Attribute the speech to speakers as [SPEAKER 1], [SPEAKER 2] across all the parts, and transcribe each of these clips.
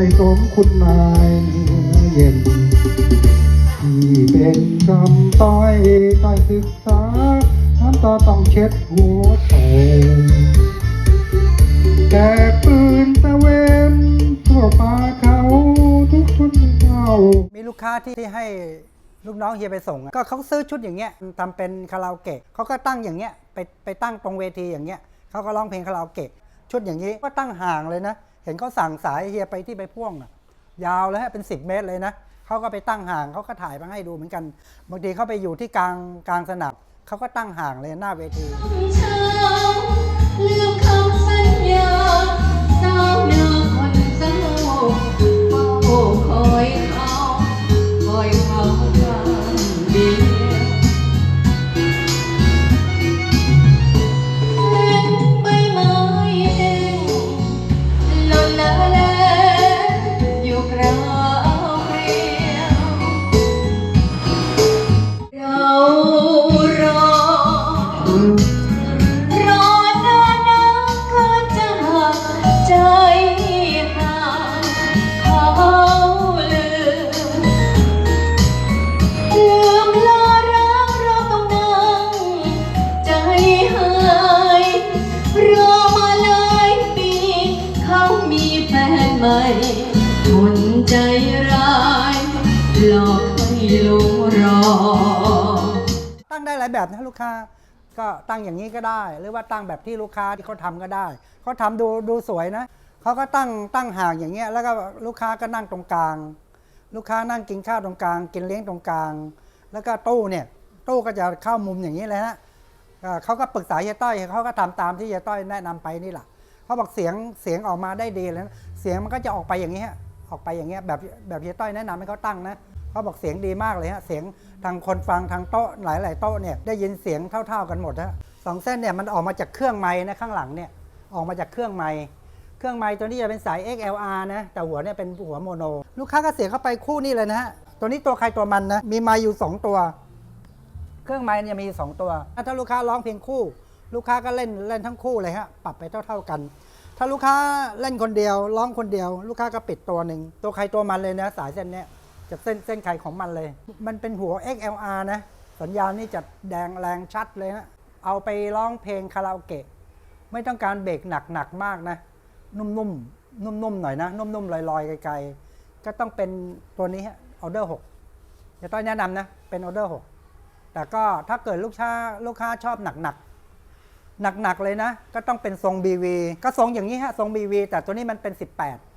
[SPEAKER 1] ไม่สมคุณนายเนื้อเย็นที่เป็นคำต้อยการศึกษาน้ำตาต้องเช็ดหัวโตแจกปืนตะเวนทั่วป่าเขาทุกทุนเขา
[SPEAKER 2] มีลูกค้าที่ที่ให้ลูกน้องเฮียไปส่ง ก็เขาซื้อชุดอย่างเงี้ยทำเป็นคาราโอเกะเขาก็ตั้งอย่างเงี้ยไปไปตั้งตรงเวทีอย่างเงี้ยเขาก็ร้องเพลงคาราโอเกะชุดอย่างนี้ก็ตั้งห่างเลยนะ ห็นเขาสั่งสายเฮียไปที่ไปพ่วงอะยาวเลยฮะเป็น 10 เมตรเลยนะเขาก็ไปตั้งห่างเขาก็ถ่ายมาให้ดูเหมือนกัน บางทีเขาไปอยู่ที่กลางกลางสนามเขาก็ตั้งห่างเลยหน้าเวที
[SPEAKER 3] แบ
[SPEAKER 2] บนะลูกค้าก็ตั้งอย่างนี้ก็ได้ หรือว่าตั้งแบบที่ลูกค้าที่เขาทำก็ได้เขาทำดูดูสวยนะเขาก็ตั้งตั้งห่างอย่างเงี้ยแล้วก็ลูกค้าก็นั่งตรงกลาง ลูกค้านั่งกินข้าวตรงกลาง กินเลี้ยงตรงกลาง แล้วก็ตู้เนี่ยตู้ก็จะเข้ามุมอย่างนี้เลยฮะเขาก็ปรึกษาเฮียต้อยเขาก็ทำตามที่เฮียต้อยแนะนำไปนี่แหละเขาบอกเสียงเสียงออกมาได้ดีเลยนะเสียงมันก็จะออกไปอย่างนี้ฮะออกไปอย่างเงี้ยแบบแบบเฮียต้อยแนะนำให้เขาตั้งนะ เขาบอกเสียงดีมากเลยฮะเสียงทางคนฟังทางโต๊ะหลาย ๆ โต๊ะเนี่ยได้ยินเสียงเท่า ๆกันหมดฮะสองเส้นเนี่ยมันออกมาจากเครื่องไม้นะข้างหลังเนี่ยออกมาจากเครื่องไม้เครื่องไม้ตัวนี้จะเป็นสาย XLR นะแต่หัวเนี่ยเป็นหัวโมโน ลูกค้าก็เสียเข้าไปคู่นี่เลยนะฮะตัวนี้ตัวใครตัวมันนะมีไม้อยู่ 2 ตัว เครื่องไม้เนี่ยมี 2 ตัวถ้าลูกค้าร้องเพลงคู่ ลูกค้าก็เล่นเล่นทั้งคู่เลยฮะปรับไปเท่า ๆกันถ้าลูกค้าเล่นคนเดียวร้องคนเดียว ลูกค้าก็ปิดตัวหนึ่งตัวใครตัวมันเลยนะสายเส้นเนี้ย จะเส้นเส้นใครของมันเลย มันเป็นหัว XLR นะ สัญญาณนี่จะแดงแรงชัดเลยฮะเอาไปร้องเพลงคาราโอเกะ ไม่ต้องการเบรกหนักๆมากนะ นุ่มๆ นุ่มๆ หน่อยนะ นุ่มๆ ลอยๆ ไกลๆ ก็ต้องเป็นตัวนี้ฮะออเดอร์หกจะต้องแนะนำนะ เป็นออเดอร์หกแต่ก็ถ้าเกิดลูกค้าลูกค้าชอบหนักๆ หนักๆ เลยนะ ก็ต้องเป็นทรง BV ก็ทรงอย่างนี้ฮะ ทรง BV แต่ตัวนี้มันเป็น 18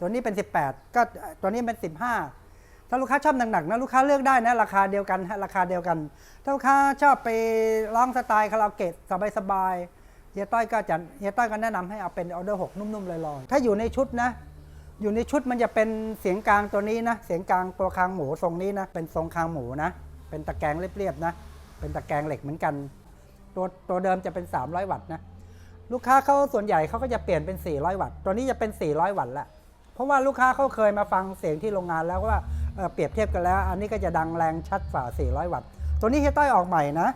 [SPEAKER 2] ตัวนี้เป็น 18 ก็ตัวนี้เป็น 15 ถ้าลูกค้าชอบหนักๆนะลูกค้าเลือกได้นะราคาเดียวกันราคาเดียวกัน ถ้าลูกค้าชอบไปร้องสไตล์คาราโอเกะสบายๆเฮียต้อยก็จะเฮียต้อยก็แนะนำให้เอาเป็นออเดอร์หกนุ่มๆลอยๆถ้าอยู่ในชุดนะอยู่ในชุดมันจะเป็นเสียงกลางตัวนี้นะ เสียงกลางตัวคางหมูทรงนี้นะ เป็นทรงคางหมูนะ เป็นตะแกรงเรียบๆนะ เป็นตะแกรงเหล็กเหมือนกัน ตัวตัวเดิมจะเป็น 300 วัตต์นะ ลูกค้าเขาส่วนใหญ่เขาก็จะเปลี่ยนเป็น 400 วัตต์ ตัวนี้จะเป็น 400 วัตต์ละ เพราะว่าลูกค้าเขาเคยมาฟังเสียงที่โรงงานแล้วว่าเเปรียบเทียบกันแล้ว อันนี้ก็จะดังแรงชัดฝ่า 400 วัตต์ ตัวนี้เฮียต้อยออกใหม่นะ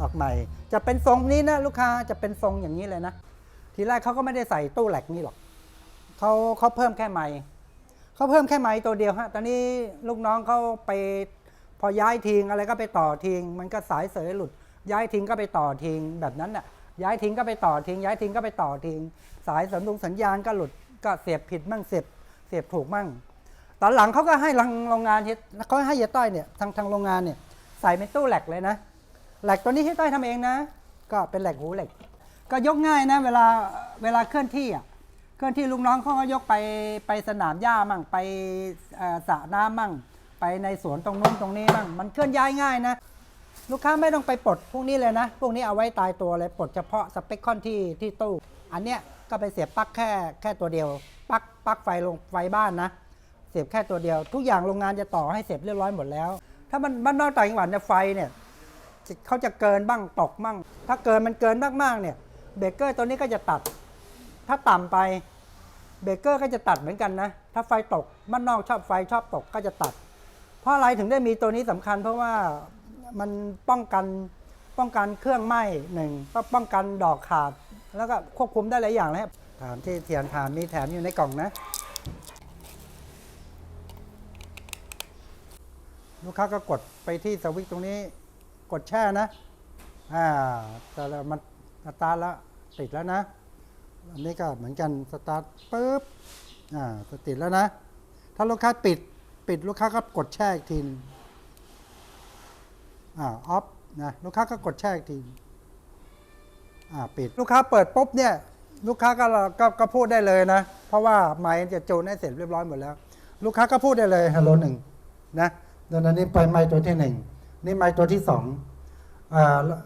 [SPEAKER 2] ออกใหม่ จะเป็นทรงนี้นะลูกค้าจะเป็นทรงอย่างนี้เลยนะ ทีแรกเขาก็ไม่ได้ใส่ตู้แหลกนี่หรอกเขาเขาเพิ่มแค่ไม้เขาเพิ่มแค่ไม้ตัวเดียวฮะ ตอนนี้ลูกน้องเขาไปพอย้ายทิ้งอะไรก็ไปต่อทิ้งมันก็สายเสยหลุด ย้ายทิ้งก็ไปต่อทิ้งแบบนั้นน่ะย้ายทิ้งก็ไปต่อทิ้งย้ายทิ้งก็ไปต่อทิ้งสายสัญญงสัญญาณก็หลุดก็เสียบผิดมั่งเสียบ เสียบถูกมั่ง ตอนหลังเขาก็ให้ทางโรงงานเขาให้เฮียต้อยเนี่ยทางทางโรงงานเนี่ยใส่เป็นตู้แหลกเลยนะแหลกตัวนี้เฮียต้อยทำเองนะ ก็เป็นแหลกหูเหล็ก ก็ยกง่ายนะ เวลาเวลาเคลื่อนที่อะเคลื่อนที่ลูกน้องเขาก็ยกไปไปสนามหญ้ามั่งไปสระน้ำมั่ง ไปในสวนตรงนู้นตรงนี้มั่งมันเคลื่อนย้ายง่ายนะลูกค้าไม่ต้องไปปลดพวกนี้เลยนะ พวกนี้เอาไว้ตายตัวเลยปลดเฉพาะสเปคคอนที่ที่ตู้ อันเนี้ยก็ไปเสียบปลั๊กแค่แค่ตัวเดียว ปลั๊กปลั๊กไฟลงไฟบ้านนะ เสียบแค่ตัวเดียว ทุกอย่างโรงงานจะต่อให้เสร็จเรียบร้อยหมดแล้ว ถ้ามันบ้านนอกต่างจังหวัดเนี่ยไฟเนี่ยเขาจะเกินบ้างตกบ้างถ้าเกินมันเกินมากๆเนี่ยเบรกเกอร์ตัวนี้ก็จะตัด ถ้าต่ำไปเบรกเกอร์ก็จะตัดเหมือนกันนะ ถ้าไฟตกบ้านนอกชอบไฟชอบตกก็จะตัด เพราะอะไรถึงได้มีตัวนี้สำคัญ เพราะว่ามันป้องกันป้องกันเครื่องไหม้หนึ่งก็ป้องกันดอกขาด แล้วก็ควบคุมได้หลายอย่างนะครับ ถามที่เทียนถามมีแถมอยู่ในกล่องนะ ลูกค้าก็กดไปที่สวิตตรงนี้ กดแช่นะ อ่า แต่มันสตาร์ทแล้วติดแล้วนะ อันนี้ก็เหมือนกันสตาร์ทปุ๊บ อ่าติดแล้วนะ ถ้าลูกค้าปิดปิดลูกค้าก็กดแช่อีกทีนงอ่าออฟนะลูกค้าก็กดแช่อีกทีอ่าปิดลูกค้าเปิดปุ๊บเนี่ย ลูกค้าก็ก็ก็พูดได้เลยนะ เพราะว่าไมค์จะจูนให้เสร็จเรียบร้อยหมดแล้ว ลูกค้าก็พูดได้เลยฮัลโหลหนึ่งนะดังนั้นนี่ไปไมค์ตัวที่หนึ่งนี่ไมค์ตัวที่สองอ่าแล้ว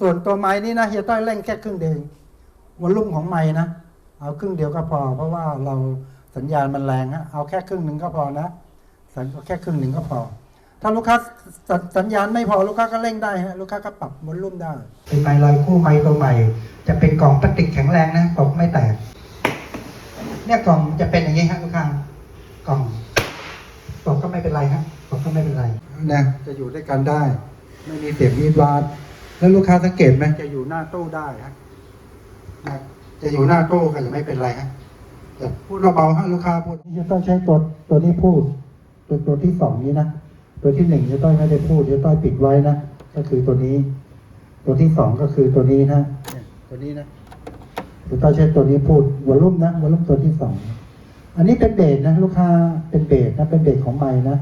[SPEAKER 2] ส่วนตัวไมค์นี่นะเฮียต้อยเล่นแค่ครึ่งเดียวเองวอลลุ่มของไมค์นะเอาครึ่งเดียวก็พอ เพราะว่าเราสัญญาณมันแรงฮะเอาแค่ครึ่งหนึ่งก็พอนะสัญเอาแค่ครึ่งหนึ่งก็พอ ถ้าลูกค้าสสัญญาณไม่พอลูกค้าก็เร่งได้ฮะลูกค้าก็ปรับวอลลุ่มได้เป็นไม้ลอยคู่ไม้ตัวใหม่ จะเป็นกล่องพลาสติกแข็งแรงนะตกไม่แตก เนี่ยกล่องจะเป็นอย่างนี้ฮะลูกค้ากล่องตกก็ไม่เป็นไรฮะตกก็ไม่เป็นไรนะจะอยู่ด้วยกันได้ ไม่มีเสียงวีดวาดแล้วลูกค้าสังเกตไหมจะอยู่หน้าตู้ได้ฮะนะจะอยู่หน้าตู้ก็จะไม่เป็นไรฮะแต่พูดเบาๆฮะลูกค้าพูดจะต้องใช้ตัวตัวนี้พูด ตัวตัวที่สองนี้นะ ตัวที่หนึ่งจะต้องไม่ได้พูดจะต้องปิดไว้นะก็คือตัวนี้ ตัวที่สองก็คือตัวนี้นะเนี่ยตัวนี้นะจะต้องใช้ตัวนี้พูดวอลลุ่มนะวอลลุ่มตัวที่สองอันนี้เป็นเบสนะ ลูกค้าเป็นเบสนะ เป็นเบสของไม้นะ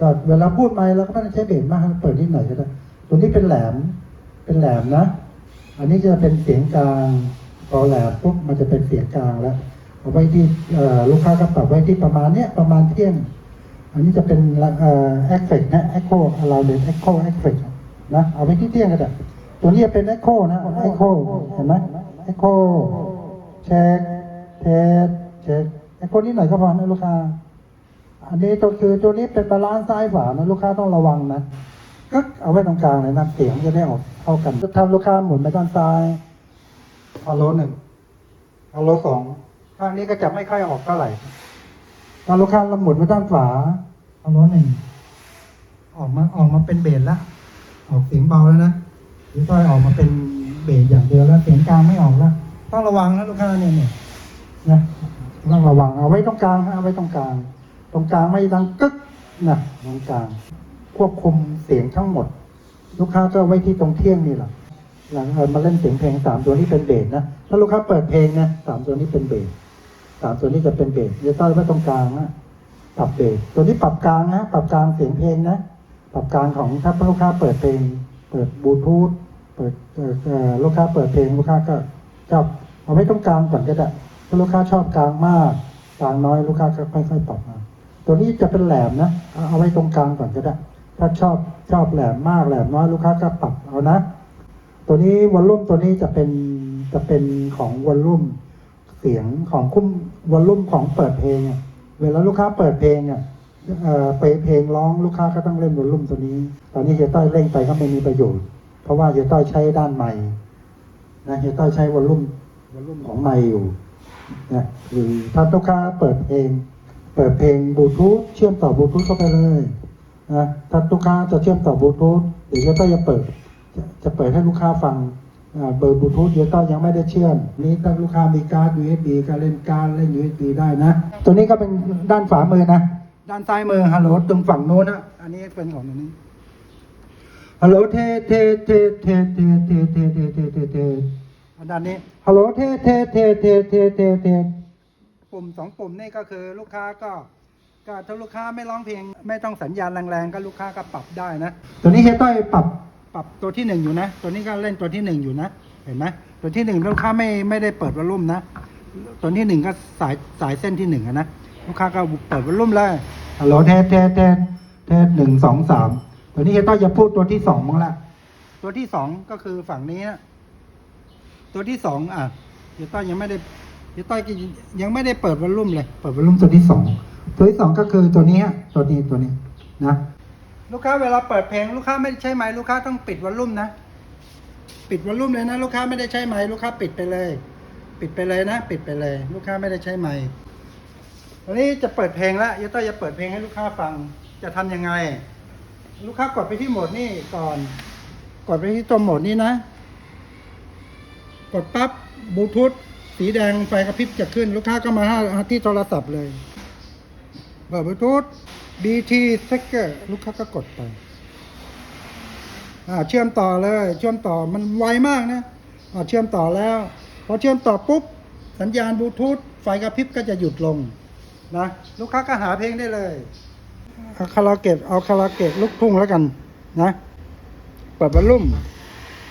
[SPEAKER 2] ก็เวลาพูดไม้เราก็ไม่ต้องใช้เบสมากเปิดนิดหน่อยก็ได้ตัวนี้เป็นแหลม เป็นแหลมนะ อันนี้จะเป็นเสียงกลางพอแหลมปุ๊บมันจะเป็นเสียงกลางแล้วเอาไว้ที่เอ่อลูกค้าก็ปรับไว้ที่ประมาณเนี้ยประมาณเที่ยง อันนี้จะเป็นเอ่อเอฟเฟกต์นะเอ็กโคเราเรียนเอ็กโคเอฟเฟกต์นะเอาไว้ที่เที่ยงก็ได้ตัวนี้จะเป็นเอ็กโคนะเอ็กโคเห็นไหมเอ็กโคเช็คเทสเช็คเอ็กโคนิดหน่อยก็พอนะลูกค้าอันนี้ตัวคือตัวนี้เป็นบาลานซ์ซ้ายขวานะลูกค้าต้องระวังนะก็เอาไว้ตรงกลางเลยนะเสียงจะได้ออกเท่ากันถ้าลูกค้าหมุนไปด้านซ้ายเอาโลหนึ่งเอาโลสองข้างนี้ก็จะไม่ค่อยออกเท่าไหร่ ถ้าลูกค้าเราหมุนไปด้านขวาเอาโลหนึ่งออกมาออกมาเป็นเบสละออกเสียงเบาแล้วนะหรือต้อยออกมาเป็นเบสอย่างเดียวแล้วเสียงกลางไม่ออกแล้วต้องระวังนะลูกค้าเนี่ยเนี่ยนะต้องระวังเอาไว้ตรงกลางฮะเอาไว้ตรงกลาง ตรงกลางไม่ดังกึกนะตรงกลาง ควบคุมเสียงทั้งหมด ลูกค้าก็ไว้ที่ตรงเที่ยงนี่แหละหลังเออมาเล่นเสียงเพลงสามตัวนี้เป็นเบสนะถ้าลูกค้าเปิดเพลงนะสามตัวนี้เป็นเบสสาม ตัวนี้จะเป็นเบสเดี๋ยวต้อยไว้ตรงกลางนะปรับเบสตัวนี้ปรับกลางนะปรับกลางเสียงเพลงนะปรับกลางของถ้าลูกค้าเปิดเพลง เปิดบลูทูธเปิดเอ่อลูกค้าเปิดเพลงลูกค้าก็ชอบเอาไว้ตรงกลางก่อนก็ได้ถ้าลูกค้าชอบกลางมากกลางน้อยลูกค้าก็ค่อยๆปรับมาตัวนี้จะเป็นแหลมนะ เอาไว้ตรงกลางก่อนก็ได้ ถ้าชอบชอบแหลมมากแหลมน้อยลูกค้าก็ปรับเอานะ ตัวนี้วอลลุ่มตัวนี้จะเป็นจะเป็นของวอลลุ่ม เสียงของคุ้มวอลลุ่มของเปิดเพลงเวลาลูกค้าเปิดเพลงอะเอ่อไปเพลงร้องลูกค้าก็ต้องเล่นวอลลุ่มตัวนี้ ตอนนี้เฮียต้อยเร่งไปก็ไม่มีประโยชน์ เพราะว่าเฮียต้อยใช้ด้านใหม่นะเฮียต้อยใช้วอลลุ่มวอลลุ่มของไมค์อยู่นะหรือถ้าลูกค้าเปิดเพลง เปิดเพลงบลูทูธเชื่อมต่อบลูทูธเข้าไปเลยนะถ้าลูกค้าจะเชื่อมต่อบลูทูธเดี๋ยวเฮียต้อยจะเปิดจะจะเปิดให้ลูกค้าฟัง เบอร์บลูทูธเฮียต้อยยังไม่ได้เชื่อม นี่ถ้าลูกค้ามีการ์ด USB ก็เล่นการ์ดเล่น USB ได้นะ ตัวนี้ก็เป็นด้านฝามือนะ ด้านซ้ายมือฮัลโหลตรงฝั่งโน้นนะอันนี้เป็นของตัวนี้ฮัลโหลเทเทเทเทเทเทเทเทเทเทเทอันด้านนี้ฮัลโหลเทเทเทเทเทเทเทปุ่มสองปุ่มนี่ก็คือลูกค้าก็ก็ถ้าลูกค้าไม่ร้องเพลง ไม่ต้องสัญญาณแรงๆก็ลูกค้าก็ปรับได้นะ ตัวนี้เฮต้อยปรับ ปรับตัวที่หนึ่งอยู่นะ ตัวนี้ก็เล่นตัวที่หนึ่งอยู่นะ เห็นไหมตัวที่หนึ่งลูกค้าไม่ไม่ได้เปิดวอลลุ่มนะ ตัวที่หนึ่งก็สายสายเส้นที่หนึ่งอะนะ ลูกค้าก็เปิดวอลลุ่มเลยฮัลโหลเทสเทสเทสเทสหนึ่งสองสามตัวนี้เฮยต้อยจะพูดตัวที่สองมั้งละ ตัวที่สองก็คือฝั่งนี้นะตัวที่สองอะเดี๋ยวต้อยยังไม่ได้เดี๋ยวต้อยก็ยังไม่ได้เปิดวอลลุ่มเลย เปิดวอลลุ่มตัวที่สอง ตัวที่สองก็คือตัวนี้ฮะ ตัวนี้ตัวนี้นะ ลูกค้าเวลาเปิดเพลงลูกค้าไม่ใช้ไมค์ลูกค้าต้องปิดวอลลุ่มนะ ปิดวอลลุ่มเลยนะ ลูกค้าไม่ได้ใช้ไมค์ลูกค้าปิดไปเลย ปิดไปเลยนะ ปิดไปเลย ลูกค้าไม่ได้ใช้ไมค์ตอนนี้จะเปิดเพลงแล้วยต้อยจะเปิดเพลงให้ลูกค้าฟัง จะทำยังไง ลูกค้ากดไปที่โหมดนี่ก่อน กดไปที่ตัวโหมดนี้นะ กดปั๊บบลูทูธสีแดงไฟกระพริบจะขึ้น ลูกค้าก็มาที่โทรศัพท์เลยเปิดบลูทูธ BT Sticker ลูกค้าก็กดไป อ่าเชื่อมต่อเลย เชื่อมต่อมันไวมากนะอ่าเชื่อมต่อแล้ว พอเชื่อมต่อปุ๊บ สัญญาณบลูทูธไฟกระพริบก็จะหยุดลงนะลูกค้าก็หาเพลงได้เลยเอาคาราเกะเอาคาราเกะลูกทุ่งแล้วกันนะเปิดวอลลุ่ม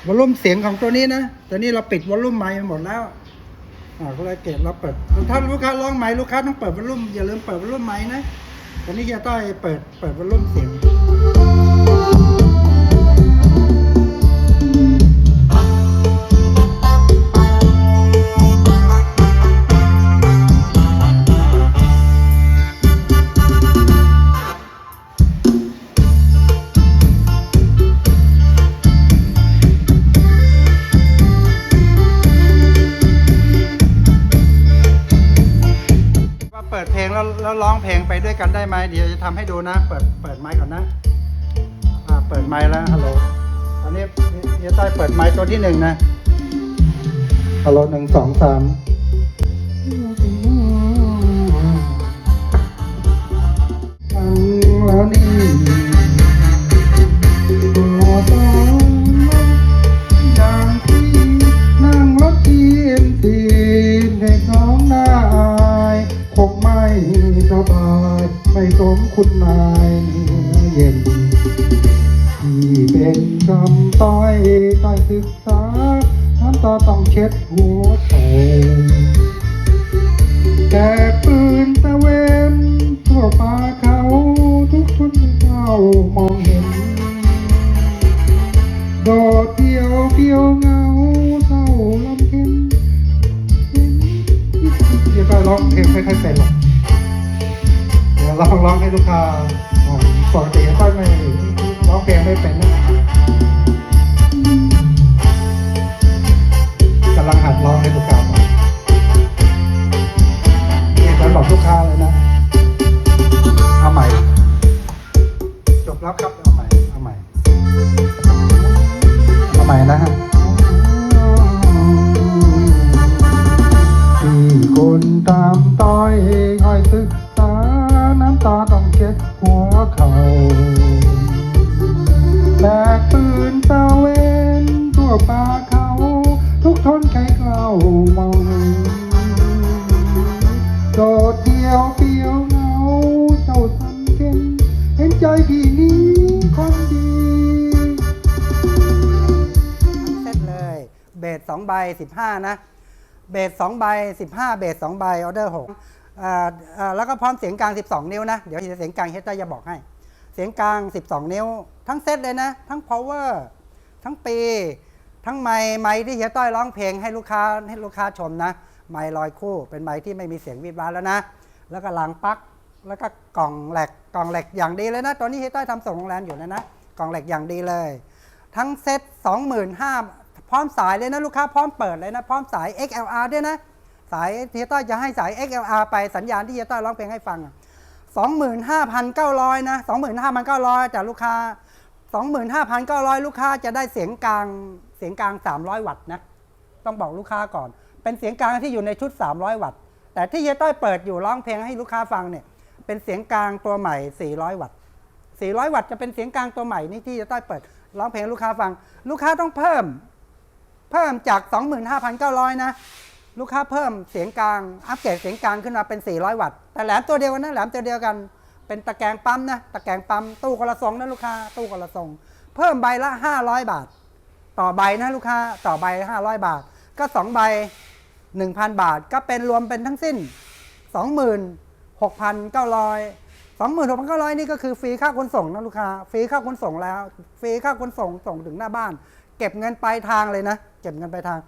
[SPEAKER 2] วอลลุ่มเสียงของตัวนี้นะแต่นี่เราปิดวอลลุ่มไมค์หมดแล้วอ่าคาราเกะเราเปิดถ้าลูกค้าร้องไมค์ลูกค้าต้องเปิดวอลลุ่มอย่าลืมเปิดวอลลุ่มไมค์นะ ตอนนี้จะต้อยเปิดเปิดวอลลุ่มเสียง เพลงไปด้วยกันได้ไหมเดี๋ยวจะทำให้ดูนะ เปิดเปิดไมค์ก่อนนะอ่าเปิดไมค์แล้วฮัลโหลตอนนี้เดี๋ยวต้เปิดไมค์ตัวที่หนึ่งนะฮัลโหลหนึ่งสองสาม ต่อยศึกษาน้ำตาต้องเช็ดหั วนทั่วป่าเขาทุกทนใครเกล่ามองเห็นโดดเดียวเปียวเหงาเศร้าสันเข็นเห็นใจพี่นี้คนดี
[SPEAKER 4] ทั้งเซตเลย เบสสองใบสิบห้านะ เบสสองใบสิบห้าเบสสองใบออเดอร์หกแล้วก็พร้อมเสียงกลาง 12 นิ้วนะ เดี๋ยวเสียงกลางเฮดจะบอกให้ เสียงกลาง 12 นิ้ว ทั้งเซตเลยนะ ทั้ง power ทั้งปี ทั้งไมค์ไมค์ที่เฮียต้อยร้องเพลงให้ลูกค้าให้ลูกค้าชมนะ ไมค์ลอยคู่เป็นไมค์ที่ไม่มีเสียงวิบวับแล้วนะ แล้วก็หลังปักแล้วก็กล่องแหลกกล่องแหลกอย่างดีเลยนะ ตอนนี้เฮียต้อยทำส่งโรงแรมอยู่นะนะกล่องแหลกอย่างดีเลย ทั้งเซ็ต25,000พร้อมสายเลยนะลูกค้าพร้อมเปิดเลยนะ พร้อมสาย XLR ด้วยนะสายเฮียต้อยจะให้สาย XLR ไปสัญญาณที่เฮียต้อยร้องเพลงให้ฟังอะ25,900 นะ 25,900แต่ลูกค้า 25,900 ลูกค้าจะได้เสียงกลาง สียงกลาง 300 วัตต์นะ ต้องบอกลูกค้าก่อน เป็นเสียงกลางที่อยู่ในชุด 300 วัตต์ แต่ที่เฮียต้อยเปิดอยู่ร้องเพลงให้ลูกค้าฟังเนี่ย เป็นเสียงกลางตัวใหม่ 400 วัตต์ 400 วัตต์จะเป็นเสียงกลางตัวใหม่นี่ที่เฮียต้อยเปิดร้องเพลงลูกค้าฟัง ลูกค้าต้องเพิ่ม เพิ่มจาก 25,900 นะ ลูกค้าเพิ่มเสียงกลาง อัปเกรดเสียงกลางขึ้นมาเป็น 400 วัตต์ แต่แหลมตัวเดียวกันนะ แหลมตัวเดียวกัน เป็นตะแกรงปั๊มนะ ตะแกรงปั๊ม ตู้คนละทรงนะลูกค้า ตู้คนละทรง เพิ่มใบละ 500 บาท ต่อใบนะลูกค้าต่อใบ 500 บาท ก็ 2 ใบ 1,000 บาท ก็เป็นรวมเป็นทั้งสิ้น 26,900 26,900 นี่ก็คือฟรีค่าขนส่งนะลูกค้าฟรีค่าขนส่งแล้ว ฟรีค่าขนส่งส่งถึงหน้าบ้าน เก็บเงินปลายทางเลยนะ เก็บเงินปลายทาง